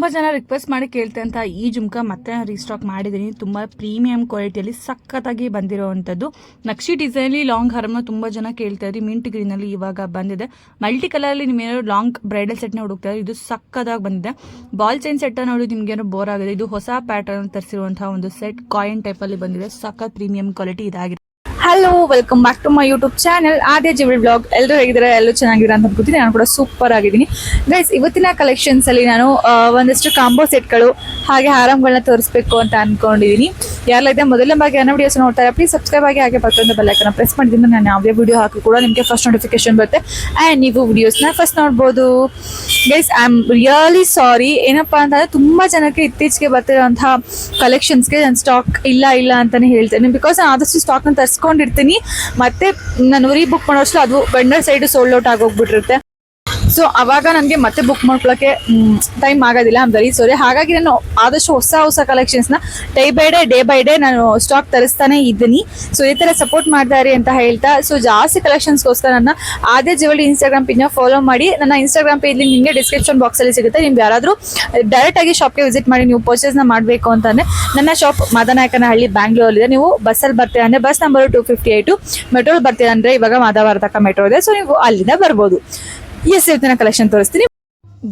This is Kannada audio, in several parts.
ತುಂಬ ಜನ ರಿಕ್ವೆಸ್ಟ್ ಮಾಡಿ ಕೇಳ್ತಾ ಅಂತ ಈ ಜುಮ್ಕ ಮತ್ತೆ ರೀಸ್ಟಾಕ್ ಮಾಡಿದೀನಿ ತುಂಬಾ ಪ್ರೀಮಿಯಂ ಕ್ವಾಲಿಟಿಯಲ್ಲಿ ಸಖತ್ತಾಗಿ ಬಂದಿರೋವಂಥದ್ದು. ನಕ್ಷಿ ಡಿಸೈನಲ್ಲಿ ಲಾಂಗ್ ಹರ್ಮ ತುಂಬಾ ಜನ ಕೇಳ್ತಾ ಇದ್ರಿ. ಮಿಂಟ್ ಗ್ರೀನಲ್ಲಿ ಇವಾಗ ಬಂದಿದೆ. ಮಲ್ಟಿ ಕಲರ್ ಕಲರಲ್ಲಿ ನಿಮ್ಗೇನೋ ಲಾಂಗ್ ಬ್ರೈಡಲ್ ಸೆಟ್ನ ಹುಡುಕ್ತಾ ಇದ್ರೆ. ಇದು ಸಕ್ಕದಾಗಿ ಬಂದಿದೆ. ಬಾಲ್ ಚೈನ್ ಸೆಟ್ ನೋಡಿ ನಿಮ್ಗೇನೋ ಬೋರ್ ಆಗಿದೆ. ಇದು ಹೊಸ ಪ್ಯಾಟರ್ನ್ ತರಿಸಿರುವಂತಹ ಒಂದು ಸೆಟ್ ಕಾಯಿನ್ ಅಲ್ಲಿ ಬಂದಿದೆ. ಸಖತ್ ಪ್ರೀಮಿಯಂ ಕ್ವಾಲಿಟಿ ಇದಾಗಿದೆ. Hello welcome back to my YouTube channel Aadya jewel blog ಎಲ್ಲರೂ ಹೇಗಿದ್ದಾರೆ? ಎಲ್ಲರೂ ಚೆನ್ನಾಗಿದ್ದಾರೆ ಅಂತ ಅನ್ಕೋತೀನಿ. ನಾನು ಕೂಡ ಸೂಪರ್ ಆಗಿದ್ದೀನಿ. ಗೈಸ್ ಇವತ್ತಿನ ಕಲೆಕ್ಷನ್ಸ್ ಅಲ್ಲಿ ನಾನು ಒಂದಷ್ಟು ಕಾಂಬೋ ಸೆಟ್ಗಳು ಹಾಗೆ ಆರಾಮ್ಗಳನ್ನ ತೋರಿಸ್ಬೇಕು ಅಂತ ಅನ್ಕೊಂಡಿದ್ದೀನಿ ಯಾರೆಲ್ಲ ಮೊದಲ ಬಾಗಿ ನನ್ನ ವಿಡಿಯೋಸ್ ನೋಡ್ತಾರೆ ಪ್ಲೀಸ್ ಸಬ್ಸ್ಕ್ರೈಬ್ ಆಗಿ ಹಾಗೆ ಪಕ್ಕದ ಬೆಲ್ಲೈಕನ್ನ ಪ್ರೆಸ್ ಮಾಡಿದ್ರೆ ನಾನು ಯಾವುದೇ ವಿಡಿಯೋ ಹಾಕಿ ಕೂಡ ನಿಮಗೆ ಫಸ್ಟ್ ನೋಟಿಫಿಕೇಶನ್ ಬರುತ್ತೆ. ಆ್ಯಂಡ್ ನೀವು ವಿಡಿಯೋಸ್ನ ಫಸ್ಟ್ ನೋಡ್ಬೋದು. Guys I am really sorry ಏನಪ್ಪ ಅಂತಂದರೆ ತುಂಬ ಜನಕ್ಕೆ ಇತ್ತೀಚೆಗೆ ಬರ್ತಿರೋಂಥ ಕಲೆಕ್ಷನ್ಸ್ಗೆ ನಾನು ಸ್ಟಾಕ್ ಇಲ್ಲ ಇಲ್ಲ ಅಂತಲೇ ಹೇಳ್ತೇನೆ. ಬಿಕಾಸ್ ನಾನು ಆದಷ್ಟು ಸ್ಟಾಕ್ನ ತರಿಸ್ಕೊಂಡಿರ್ತೀನಿ ಮತ್ತೆ ನಾನು ರೀ ಬುಕ್ ಮಾಡೋಷ್ಟು ಅದು ವೆಂಡರ್ ಸೈಡ್ ಸೋಲ್ಡ್ ಔಟ್ ಆಗೋಗ್ಬಿಟ್ಟಿರುತ್ತೆ. ಸೊ ಅವಾಗ ನನಗೆ ಮತ್ತೆ ಬುಕ್ ಮಾಡ್ಕೊಳಕ್ಕೆ ಟೈಮ್ ಆಗೋದಿಲ್ಲ. ಆಮ್ ವೆರಿ ಸಾರಿ ಹಾಗಾಗಿ ನಾನು ಆದಷ್ಟು ಹೊಸ ಹೊಸ ಕಲೆಕ್ಷನ್ಸ್ನ day by day day by day ನಾನು ಸ್ಟಾಕ್ ತರಿಸ್ತಾನೆ ಇದ್ದೀನಿ. ಸೊ ಈ ಥರ ಸಪೋರ್ಟ್ ಮಾಡ್ತಾ ಇರಿ ಅಂತ ಹೇಳ್ತಾ ಸೊ ಜಾಸ್ತಿ ಕಲೆಕ್ಷನ್ಸ್ಗೋಸ್ಕರ ನನ್ನ ಆದೇ ಜವಳಿ ಇನ್ಸ್ಟಾಗ್ರಾಮ್ ಪೇಜ್ನ ಫಾಲೋ ಮಾಡಿ, ನನ್ನ ಇನ್ಸ್ಟಾಗ್ರಾಮ್ ಪೇಜ್ ನಿಮಗೆ ಡಿಸ್ಕ್ರಿಪ್ಷನ್ ಬಾಕ್ಸಲ್ಲಿ ಸಿಗುತ್ತೆ. ನಿಮ್ಗೆ ಯಾರಾದರೂ ಡೈರೆಕ್ಟ್ ಆಗಿ ಶಾಪ್ಗೆ ವಿಸಿಟ್ ಮಾಡಿ ನೀವು ಪರ್ಚೇಸ್ನ ಮಾಡಬೇಕು ಅಂತಂದರೆ ನನ್ನ ಶಾಪ್ ಮಾದನಾಯಕನಹಳ್ಳಿ ಬ್ಯಾಂಗ್ಳೂರಲ್ಲಿದೆ ನೀವು ಬಸ್ಸಲ್ಲಿ ಬರ್ತೀರಾ ಅಂದರೆ bus number two fifty eight ಮೆಟ್ರೋಲ್ ಬರ್ತೀರಾ ಅಂದರೆ ಇವಾಗ ಮಾದಾವರ ತಕ್ಕ ಮೆಟ್ರೋ ಇದೆ. ಸೊ ನೀವು ಅಲ್ಲಿಂದ ಬರ್ಬೋದು. ಎಸ್ ಇವತ್ತಿನ ಕಲೆಕ್ಷನ್ ತೋರಿಸ್ತೀನಿ.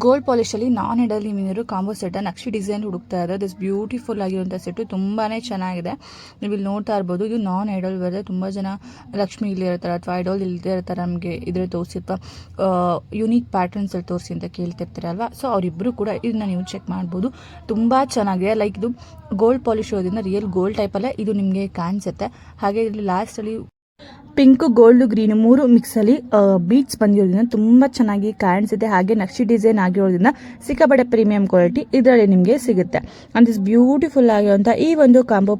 ಗೋಲ್ಡ್ ಪಾಲಿಶ್ ಅಲ್ಲಿ ನಾನ್ ಐಡಲ್ ಮೀನಿರು ಕಾಂಬೋ ಸೆಟ್ ನಕ್ಷಿ ಡಿಸೈನ್ ಹುಡುಕ್ತಾ ಇದೆ ದಿಸ್ ಬ್ಯೂಟಿಫುಲ್ ಆಗಿರುವಂಥ ಸೆಟ್ ತುಂಬಾನೇ ಚೆನ್ನಾಗಿದೆ. ನೀವು ಇಲ್ಲಿ ನೋಡ್ತಾ ಇರ್ಬೋದು, ಇದು ನಾನ್ ಐಡಲ್ ಬರ್ದೆ ತುಂಬ ಜನ ಲಕ್ಷ್ಮಿ ಇಲ್ಲಿ ಇರ್ತಾರೆ ಅಥವಾ ಐಡಲ್ ಇಲ್ಲದೆ ಇರ್ತಾರೆ ನಮಗೆ ಇದ್ರ ತೋರಿಸಿರ್ತ ಯುನೀಕ್ ಪ್ಯಾಟರ್ನ್ಸಲ್ಲಿ ತೋರಿಸಿ ಅಂತ ಕೇಳ್ತಿರ್ತಾರೆ ಅಲ್ವಾ? ಸೊ ಅವರಿಬ್ಬರು ಕೂಡ ಇದನ್ನ ನೀವು ಚೆಕ್ ಮಾಡ್ಬೋದು. ತುಂಬ ಚೆನ್ನಾಗಿದೆ. ಲೈಕ್ ಇದು ಗೋಲ್ಡ್ ಪಾಲಿಶ್ ಇರೋದ್ರಿಂದ ರಿಯಲ್ ಗೋಲ್ಡ್ ಟೈಪಲ್ಲೇ ಇದು ನಿಮಗೆ ಕಾಣಿಸುತ್ತೆ. ಹಾಗೆ ಇಲ್ಲಿ ಲಾಸ್ಟಲ್ಲಿ ಪಿಂಕ್, ಗೋಲ್ಡ್, ಗ್ರೀನ್ ಮೂರು ಮಿಕ್ಸಲ್ಲಿ ಬೀಟ್ಸ್ ಬಂದಿರೋದ್ರಿಂದ ತುಂಬ ಚೆನ್ನಾಗಿ ಕಾಣಿಸುತ್ತೆ ಹಾಗೆ ನಕ್ಷಿ ಡಿಸೈನ್ ಆಗಿರೋದ್ರಿಂದ ಸಿಕ್ಕಾಪಟ್ಟೆ ಪ್ರೀಮಿಯಂ ಕ್ವಾಲಿಟಿ ಇದರಲ್ಲಿ ನಿಮಗೆ ಸಿಗುತ್ತೆ. ಅಂಡ್ ದಿಸ್ ಬ್ಯೂಟಿಫುಲ್ ಆಗಿರುವಂಥ ಈ ಒಂದು ಕಾಂಬೋ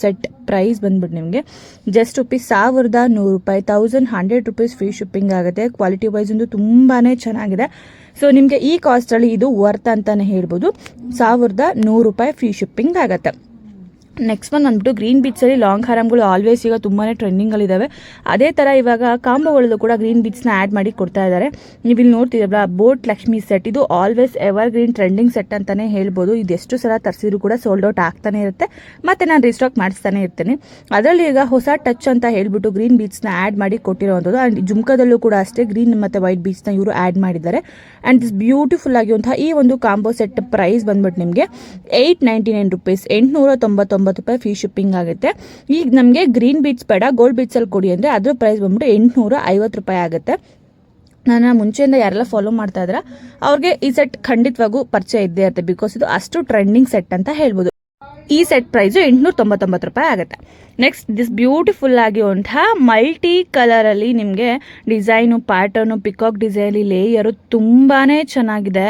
ಸೆಟ್ ಪ್ರೈಸ್ ಬಂದ್ಬಿಟ್ಟು ನಿಮಗೆ ಜಸ್ಟ್ ರುಪೀಸ್ ಸಾವಿರದ ನೂರು ರೂಪಾಯಿ thousand hundred rupees free shipping ಆಗುತ್ತೆ. ಕ್ವಾಲಿಟಿ ವೈಸ್ ಒಂದು ತುಂಬಾ ಚೆನ್ನಾಗಿದೆ. ಸೊ ನಿಮಗೆ ಈ ಕಾಸ್ಟಲ್ಲಿ ಇದು ವರ್ತ್ ಅಂತಲೇ ಹೇಳ್ಬೋದು. ಸಾವಿರದ ನೂರು ರೂಪಾಯಿ ಫ್ರೀ ಶಿಪ್ಪಿಂಗ್ ಆಗುತ್ತೆ. ನೆಕ್ಸ್ಟ್ ಒನ್ ಬಂದ್ಬಿಟ್ಟು ಗ್ರೀನ್ ಬೀಚ್ಸಲ್ಲಿ ಲಾಂಗ್ ಹಾರಮ್ಗಳು ಆಲ್ವೇಸ್ ಈಗ ತುಂಬಾ ಇದಾವೆ. ಅದೇ ಥರ ಇವಾಗ ಕಾಂಬೋಗಳಲ್ಲೂ ಕೂಡ ಗ್ರೀನ್ ಬೀಚ್ನ ಆ್ಯಡ್ ಮಾಡಿ ಕೊಡ್ತಾ ಇದ್ದಾರೆ ನೀವು ಇಲ್ಲಿ ನೋಡ್ತಿದ್ದೀರಲ್ಲ ಬೋಟ್ ಲಕ್ಷ್ಮಿ ಸೆಟ್ ಇದು always evergreen trending set ಅಂತಲೇ ಹೇಳ್ಬೋದು. ಇದು ಎಷ್ಟು ಸಲ ತರಿಸಿದ್ರು ಕೂಡ ಸೋಲ್ಡ್ ಔಟ್ ಆಗ್ತಾನೆ ಇರುತ್ತೆ. ಮತ್ತೆ ನಾನು ರಿಸ್ಟಾಕ್ ಮಾಡಿಸ್ತಾನೆ ಇರ್ತೀನಿ. ಅದರಲ್ಲಿ ಈಗ ಹೊಸ ಟಚ್ ಅಂತ ಹೇಳ್ಬಿಟ್ಟು ಗ್ರೀನ್ ಬೀಚ್ನ ಆ್ಯಡ್ ಮಾಡಿ ಕೊಟ್ಟಿರೋವಂಥದ್ದು. ಆ್ಯಂಡ್ ಜುಮ್ಕದಲ್ಲೂ ಕೂಡ ಅಷ್ಟೇ ಗ್ರೀನ್ ಮತ್ತು ವೈಟ್ ಬೀಚ್ನ ಇವರು ಆ್ಯಡ್ ಮಾಡಿದ್ದಾರೆ. ಆ್ಯಂಡ್ ದಿಸ್ ಬ್ಯೂಟಿಫುಲ್ ಆಗಿರುವಂತಹ ಈ ಒಂದು ಕಾಂಬೋ ಸೆಟ್ ಪ್ರೈಸ್ ಬಂದ್ಬಿಟ್ಟು ನಿಮಗೆ ಏಯ್ಟ್ ನೈಂಟಿ ನೈನ್ ರುಪೀಸ್ ಎಂಟುನೂರ ತೊಂಬತ್ತೊಂಬತ್ತು ರೂಪಾಯಿ ಫ್ರೀ ಶಿಪ್ಪಿಂಗ್ ಆಗುತ್ತೆ. ಈಗ ನಮಗೆ ಗ್ರೀನ್ ಬೀಚ್ ಬೇಡ ಗೋಲ್ಡ್ ಬೀಚಲ್ಲಿ ಕೊಡಿ ಅಂದರೆ ಅದ್ರ ಪ್ರೈಸ್ ಬಂದ್ಬಿಟ್ಟು ಎಂಟುನೂರ ಐವತ್ತು ರೂಪಾಯಿ ಆಗುತ್ತೆ. ನಾನು ಮುಂಚೆಯಿಂದ ಯಾರೆಲ್ಲ ಫಾಲೋ ಮಾಡ್ತಾ ಇದ್ರೆ ಅವ್ರಿಗೆ ಈ ಸೆಟ್ ಖಂಡಿತವಾಗೂ ಪರಿಚಯ ಇದ್ದೇ ಇರುತ್ತೆ ಬಿಕಾಸ್ ಇದು ಅಷ್ಟು ಟ್ರೆಂಡಿಂಗ್ ಸೆಟ್ ಅಂತ ಹೇಳ್ಬೋದು. ಈ ಸೆಟ್ ಪ್ರೈಸು ಎಂಟುನೂರ ತೊಂಬತ್ತೊಂಬತ್ತು ರೂಪಾಯಿ ಆಗುತ್ತೆ. ನೆಕ್ಸ್ಟ್ ದಿಸ್ ಬ್ಯೂಟಿಫುಲ್ ಆಗಿರುವಂತಹ ಮಲ್ಟಿ ಕಲರಲ್ಲಿ ನಿಮಗೆ ಡಿಸೈನು ಪ್ಯಾಟರ್ನು ಪಿಕಾಕ್ ಡಿಸೈನಲ್ಲಿ ಲೇಯರು ತುಂಬಾ ಚೆನ್ನಾಗಿದೆ.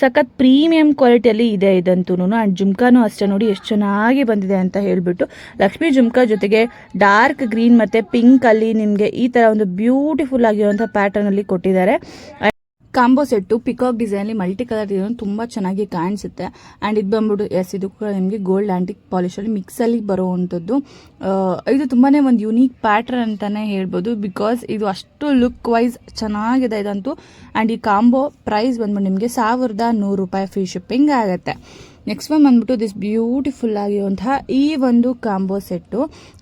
ಸಖತ್ ಪ್ರೀಮಿಯಂ ಕ್ವಾಲಿಟಿಯಲ್ಲಿ ಇದೆ ಇದಂತೂ ಆ್ಯಂಡ್ ಜುಮ್ಕಾನು ಅಷ್ಟೇ ನೋಡಿ ಎಷ್ಟು ಚೆನ್ನಾಗಿ ಬಂದಿದೆ ಅಂತ ಹೇಳಿಬಿಟ್ಟು ಲಕ್ಷ್ಮಿ ಜುಮ್ಕಾ ಜೊತೆಗೆ ಡಾರ್ಕ್ ಗ್ರೀನ್ ಮತ್ತು ಪಿಂಕಲ್ಲಿ ನಿಮಗೆ ಈ ಥರ ಒಂದು ಬ್ಯೂಟಿಫುಲ್ ಆಗಿರುವಂಥ ಪ್ಯಾಟರ್ನಲ್ಲಿ ಕೊಟ್ಟಿದ್ದಾರೆ. ಕಾಂಬೋ ಸೆಟ್ಟು, ಪಿಕಾಕ್ ಡಿಸೈನಲ್ಲಿ ಮಲ್ಟಿ ಕಲರ್ ಇರೋದು ತುಂಬ ಚೆನ್ನಾಗಿ ಕಾಣಿಸುತ್ತೆ. ಆ್ಯಂಡ್ ಇದು ಬಂದ್ಬಿಟ್ಟು ಎಸ್ ಇದು ಕೂಡ ನಿಮಗೆ ಗೋಲ್ಡ್ ಆ್ಯಂಟಿಕ್ ಪಾಲಿಶಲ್ಲಿ ಮಿಕ್ಸಲ್ಲಿ ಬರುವಂಥದ್ದು ಇದು ತುಂಬಾ ಒಂದು ಯುನೀಕ್ ಪ್ಯಾಟ್ರನ್ ಅಂತಲೇ ಹೇಳ್ಬೋದು. ಬಿಕಾಸ್ ಇದು ಅಷ್ಟು ಲುಕ್ ವೈಸ್ ಚೆನ್ನಾಗಿದೆ ಇದಂತೂ. ಆ್ಯಂಡ್ ಈ ಕಾಂಬೋ ಪ್ರೈಸ್ ಬಂದ್ಬಿಟ್ಟು ನಿಮಗೆ ಸಾವಿರದ ನೂರು ರೂಪಾಯಿ ಫ್ರೀ ಶಿಪ್ಪಿಂಗ್ ಆಗುತ್ತೆ. ನೆಕ್ಸ್ಟ್ ಒನ್ ಬಂದ್ಬಿಟ್ಟು ದಿಸ್ ಬ್ಯೂಟಿಫುಲ್ ಆಗಿರುವಂತಹ ಈ ಒಂದು ಕಾಂಬೋ ಸೆಟ್ಟು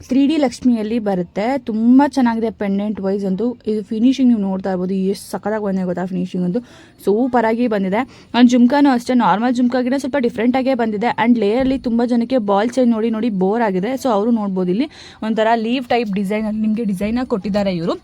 ತ್ರೀ ಡಿ ಲಕ್ಷ್ಮಿಯಲ್ಲಿ ಬರುತ್ತೆ. ತುಂಬ ಚೆನ್ನಾಗಿದೆ ಪೆಂಡೆಂಟ್ ವೈಸ್ ಅಂತೂ. ಇದು ಫಿನಿಶಿಂಗ್ ನೀವು ನೋಡ್ತಾ ಇರ್ಬೋದು. ಎಷ್ಟು ಸಖತ್ತಾಗಿ ಬಂದಿದೆ ಗೊತ್ತಾ ಫಿನಿಶಿಂಗ್ ಅಂತೂ. ಸೂಪರ್ ಆಗಿ ಬಂದಿದೆ. ಆ್ಯಂಡ್ ಜುಮ್ಕಾನು ಅಷ್ಟೇ ನಾರ್ಮಲ್ ಜುಮ್ಕಾಗಿನ ಸ್ವಲ್ಪ ಡಿಫ್ರೆಂಟ್ ಆಗೇ ಬಂದಿದೆ. ಆ್ಯಂಡ್ ಲೇಯರ್ಲಿ ತುಂಬ ಜನಕ್ಕೆ ಬಾಲ್ ಚೈನ್ ನೋಡಿ ನೋಡಿ ಬೋರ್ ಆಗಿದೆ. ಸೊ ಅವರು ನೋಡ್ಬೋದು ಇಲ್ಲಿ ಒಂಥರ ಲೀವ್ ಟೈಪ್ ಡಿಸೈನ್ ನಿಮಗೆ ಡಿಸೈನಾಗಿ ಕೊಟ್ಟಿದ್ದಾರೆ ಇವರು.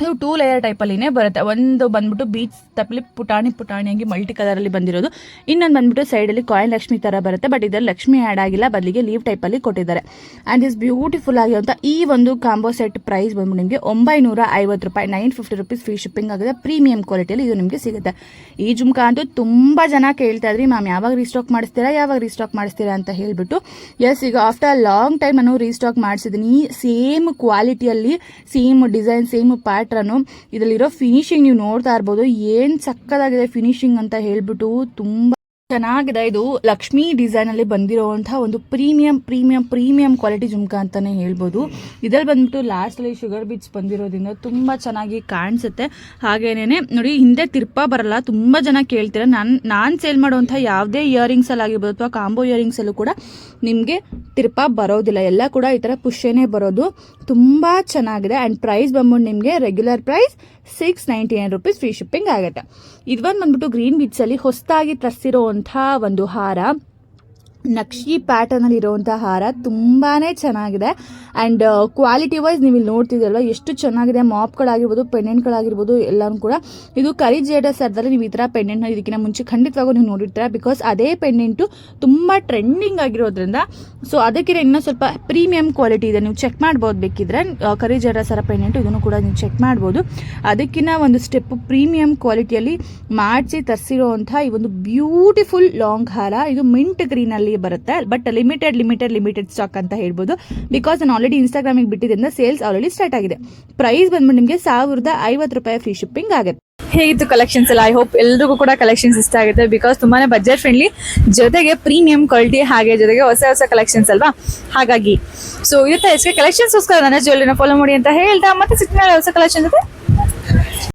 ಇದು ಟೂ ಲೇಯರ್ ಟೈಪಲ್ಲಿನೇ ಬರುತ್ತೆ. ಒಂದು ಬಂದ್ಬಿಟ್ಟು ಬೀಚ್ ತಪ್ಪಲಿ ಪುಟಾಣಿ ಪುಟಾಣಿಯಾಗಿ ಮಲ್ಟಿ ಕಲರಲ್ಲಿ ಬಂದಿರೋದು. ಇನ್ನೊಂದು ಬಂದ್ಬಿಟ್ಟು ಸೈಡಲ್ಲಿ ಕಾಯಿನ್ ಲಕ್ಷ್ಮಿ ಥರ ಬರುತ್ತೆ ಬಟ್ ಇದರಲ್ಲಿ ಲಕ್ಷ್ಮಿ ಆ್ಯಡ್ ಆಗಿಲ್ಲ, ಬದಲಿಗೆ ಲೀವ್ ಟೈಪಲ್ಲಿ ಕೊಟ್ಟಿದ್ದಾರೆ. ಆ್ಯಂಡ್ ಇಸ್ ಬ್ಯೂಟಿಫುಲ್ ಆಗಿರುವಂಥ ಈ ಒಂದು ಕಾಂಬೋ ಸೆಟ್ ಪ್ರೈಸ್ ಬಂದ್ಬಿಟ್ಟು ನಿಮಗೆ ಒಂಬೈನೂರ ಐವತ್ತು ರೂಪಾಯಿ nine fifty rupees free shipping ಆಗಿದೆ ಪ್ರೀಮಿಯಂ ಕ್ವಾಲಿಟಿಯಲ್ಲಿ ಇದು ನಿಮಗೆ ಸಿಗುತ್ತೆ. ಈ ಜುಮ್ಕಾ ಅಂತೂ ತುಂಬ ಜನ ಕೇಳ್ತಾ ಇದ್ರಿ, ಮ್ಯಾಮ್, ಯಾವಾಗ ರೀಸ್ಟಾಕ್ ಮಾಡಿಸ್ತೀರಾ, ಯಾವಾಗ ರೀಸ್ಟಾಕ್ ಮಾಡಿಸ್ತೀರಾ ಅಂತ ಹೇಳಿಬಿಟ್ಟು. ಎಸ್ ಈಗ ಆಫ್ಟರ್ ಲಾಂಗ್ ಟೈಮ್ ನಾನು ರೀಸ್ಟಾಕ್ ಮಾಡಿಸಿದ್ದೀನಿ. ಸೇಮ್ ಕ್ವಾಲಿಟಿಯಲ್ಲಿ ಸೇಮ್ ಡಿಸೈನ್ ಸೇಮ್ ಪ್ಯಾಟ್ರನು ಇದರಲ್ಲಿರೋ ಫಿನಿಶಿಂಗ್ ನೀವು ನೋಡ್ತಾ ಇರ್ಬೋದು. ಏನು ಸಕ್ಕದಾಗಿದೆ ಫಿನಿಶಿಂಗ್ ಅಂತ ಹೇಳ್ಬಿಟ್ಟು ತುಂಬ ಚೆನ್ನಾಗಿದೆ. ಇದು ಲಕ್ಷ್ಮಿ ಡಿಸೈನ್ ಅಲ್ಲಿ ಬಂದಿರುವಂತಹ ಒಂದು premium premium premium quality jhumka ಅಂತಾನೆ ಹೇಳ್ಬೋದು. ಇದ್ರಲ್ಲಿ ಬಂದ್ಬಿಟ್ಟು ಲಾಸ್ಟ್ ಅಲ್ಲಿ ಶುಗರ್ ಬೀಟ್ಸ್ ಬಂದಿರೋದ್ರಿಂದ ತುಂಬಾ ಚೆನ್ನಾಗಿ ಕಾಣಿಸುತ್ತೆ. ಹಾಗೇನೇನೆ, ನೋಡಿ, ಹಿಂದೆ ತಿರ್ಪ ಬರಲ್ಲ. ತುಂಬಾ ಜನ ಕೇಳ್ತೀರ. ನಾನು ನಾನು ಸೇಲ್ ಮಾಡುವಂತಹ ಯಾವುದೇ ಇಯರಿಂಗ್ಸ್ ಅಲ್ಲಿ ಆಗಿರ್ಬೋದು ಅಥವಾ ಕಾಂಬೋ ಇಯರಿಂಗ್ಸ್ ಅಲ್ಲೂ ಕೂಡ ನಿಮಗೆ ತಿರ್ಪ ಬರೋದಿಲ್ಲ. ಎಲ್ಲ ಕೂಡ ಈ ಥರ ಪುಷ್ಯನೇ ಬರೋದು. ತುಂಬ ಚೆನ್ನಾಗಿದೆ. ಆ್ಯಂಡ್ ಪ್ರೈಸ್ ಬಂದ್ಬಿಟ್ಟು ನಿಮಗೆ regular price six ninety nine rupees free shipping ಆಗುತ್ತೆ. ಇದೊಂದು ಬಂದ್ಬಿಟ್ಟು ಗ್ರೀನ್ ಬೀಟ್ಸಲ್ಲಿ ಹೊಸದಾಗಿ ತರಿಸಿರೋವಂಥ ಒಂದು ಹಾರ ನಕ್ಷಿ ಪ್ಯಾಟರ್ನಲ್ಲಿ ಇರುವಂಥ ಹಾರ ತುಂಬಾ ಚೆನ್ನಾಗಿದೆ. ಆ್ಯಂಡ್ ಕ್ವಾಲಿಟಿ ವೈಸ್ ನೀವು ಇಲ್ಲಿ ನೋಡ್ತಿದ್ದೀರಲ್ವ, ಎಷ್ಟು ಚೆನ್ನಾಗಿದೆ. ಮಾಪ್ಗಳಾಗಿರ್ಬೋದು, ಪೆಂಡೆಂಟ್ಗಳಾಗಿರ್ಬೋದು, ಎಲ್ಲನೂ ಕೂಡ. ಇದು ಕರಿ ಜೇಡ ಸರ್ದಲ್ಲಿ ನೀವು ಈ ಥರ ಪೆಂಡೆಂಟ್ನ ಇದಕ್ಕಿಂತ ಮುಂಚೆ ಖಂಡಿತವಾಗೂ ನೀವು ನೋಡಿರ್ತೀರ. ಬಿಕಾಸ್ ಅದೇ ಪೆಂಡೆಂಟು ತುಂಬ ಟ್ರೆಂಡಿಂಗ್ ಆಗಿರೋದ್ರಿಂದ ಸೊ ಅದಕ್ಕಿಂತ ಇನ್ನೂ ಸ್ವಲ್ಪ ಪ್ರೀಮಿಯಂ ಕ್ವಾಲಿಟಿ ಇದೆ. ನೀವು ಚೆಕ್ ಮಾಡ್ಬೋದು ಬೇಕಿದ್ರೆ. ಕರಿ ಜೇಡ ಸರ ಪೆಂಡೆಂಟು ಇದನ್ನು ಕೂಡ ನೀವು ಚೆಕ್ ಮಾಡ್ಬೋದು. ಅದಕ್ಕಿಂತ ಒಂದು ಸ್ಟೆಪ್ ಪ್ರೀಮಿಯಂ ಕ್ವಾಲಿಟಿಯಲ್ಲಿ ಮಾಡಿಸಿ ತರಿಸಿರೋವಂಥ ಈ ಒಂದು ಬ್ಯೂಟಿಫುಲ್ ಲಾಂಗ್ ಹಾರ. ಇದು ಮಿಂಟ್ ಗ್ರೀನಲ್ಲಿ ಬರುತ್ತೆ. But limited limited limited stock ಅಂತ ಹೇಳ್ಬೋದು. ಬಿಕಾಸ್ ನಾನು ಆಲ್ರೆಡಿ ಇನ್ಸ್ಟಾಗ್ರಾಮಿಗೆ ಬಿಟ್ಟಿದ್ದರಿಂದ ಸೇಲ್ಸ್ ಆಲ್ರೆಡಿ ಸ್ಟಾರ್ಟ್ ಆಗಿದೆ. ಪ್ರೈಸ್ ಬಂದ್ಬಿಟ್ಟು ನಿಮಗೆ ಸಾವಿರದ ಐವತ್ತು ರೂಪಾಯಿ ಫ್ರೀ ಶಿಪ್ಪಿಂಗ್ ಆಗುತ್ತೆ. ಹೇಗಿತ್ತು ಕಲೆಕ್ಷನ್ಸ್ ಎಲ್ಲ? ಐ ಹೋಪ್ ಎಲ್ರಿಗೂ ಕೂಡ ಕಲೆಕ್ಷನ್ಸ್ ಇಷ್ಟ ಆಗುತ್ತೆ. ಬಿಕಾಸ್ ತುಂಬಾನೇ ಬಜೆಟ್ ಫ್ರೆಂಡ್ಲಿ ಜೊತೆಗೆ ಪ್ರೀಮಿಯಂ ಕ್ವಾಲಿಟಿ ಹಾಗೆ ಜೊತೆಗೆ ಹೊಸ ಹೊಸ ಕಲೆಕ್ಷನ್ಸ್ ಅಲ್ವಾ? ಹಾಗಾಗಿ ಸೊ ಇರುತ್ತೆ. ಎಷ್ಟೇ ಕಲೆಕ್ಷನ್ಸ್ಗೋಸ್ಕರ ನನ್ನ ಫಾಲೋ ಮಾಡಿ ಅಂತ ಹೇಳ್ತಾ, ಮತ್ತೆ ಸಿಗ್ತಾರೆ ಹೊಸ ಕಲೆಕ್ಷನ್ ಜೊತೆ